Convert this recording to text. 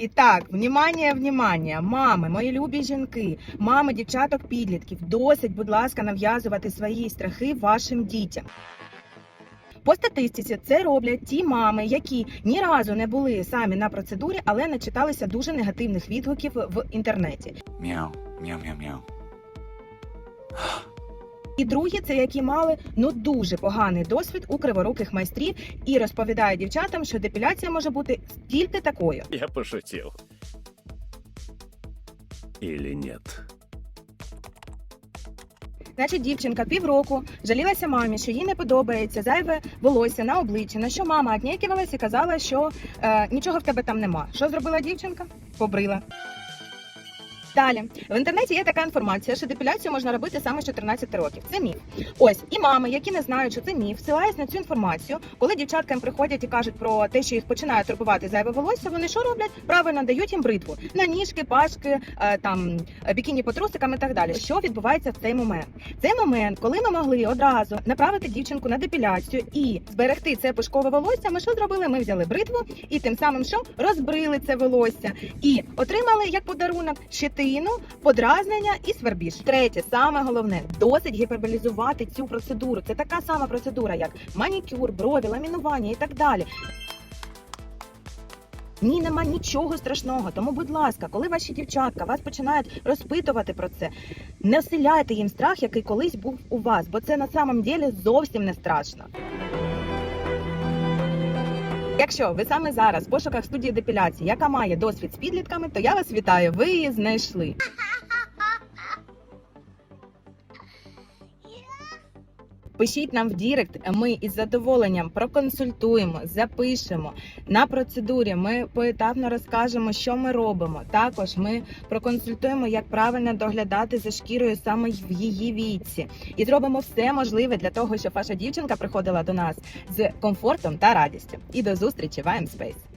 І так, внімання, внімання, мами, мої любі жінки, мами, дівчаток, підлітків, досить, будь ласка, нав'язувати свої страхи вашим дітям. По статистиці це роблять ті мами, які ні разу не були самі на процедурі, але начиталися дуже негативних відгуків в інтернеті. Мяу, мяу, мяу, мяу. І другі це які мали ну дуже поганий досвід у криворуких майстрів і розповідає дівчатам, що депіляція може бути тільки такою. Я пошутил. Или нет? Значить, дівчинка півроку жалілася мамі, що їй не подобається зайве волосся на обличчі. На що мама отнекивалась і казала, що е, нічого в тебе там нема. Що зробила дівчинка? Побрила. Далі в інтернеті є така інформація, що депіляцію можна робити саме з 14 років. Це міф. Ось і мами, які не знають, що це міф, всилаюсь на цю інформацію. Коли дівчатка їм приходять і кажуть про те, що їх починає турбувати зайве волосся, вони що роблять? Правильно дають їм бритву на ніжки, пашки, е, там е, бікіні по трусикам і так далі. Що відбувається в цей момент? Цей момент, коли ми могли одразу направити дівчинку на депіляцію і зберегти це пушкове волосся, ми що зробили? Ми взяли бритву і тим самим що розбрили це волосся і отримали як подарунок щетину, подразнення і свербіж. Третє, саме головне, досить гіперболізувати цю процедуру. Це така сама процедура, як манікюр, брови, ламінування і так далі. Ні, нема нічого страшного. Тому, будь ласка, коли ваші дівчатка вас починають розпитувати про це, не вселяйте їм страх, який колись був у вас, бо це на самом ділі зовсім не страшно. Якщо ви саме зараз в пошуках студії депіляції, яка має досвід з підлітками, то я вас вітаю. Ви її знайшли. Пишіть нам в Дірект, ми із задоволенням проконсультуємо, запишемо на процедурі. Ми поетапно розкажемо, що ми робимо. Також ми проконсультуємо, як правильно доглядати за шкірою саме в її віці, і зробимо все можливе для того, щоб ваша дівчинка приходила до нас з комфортом та радістю. І до зустрічі в Space.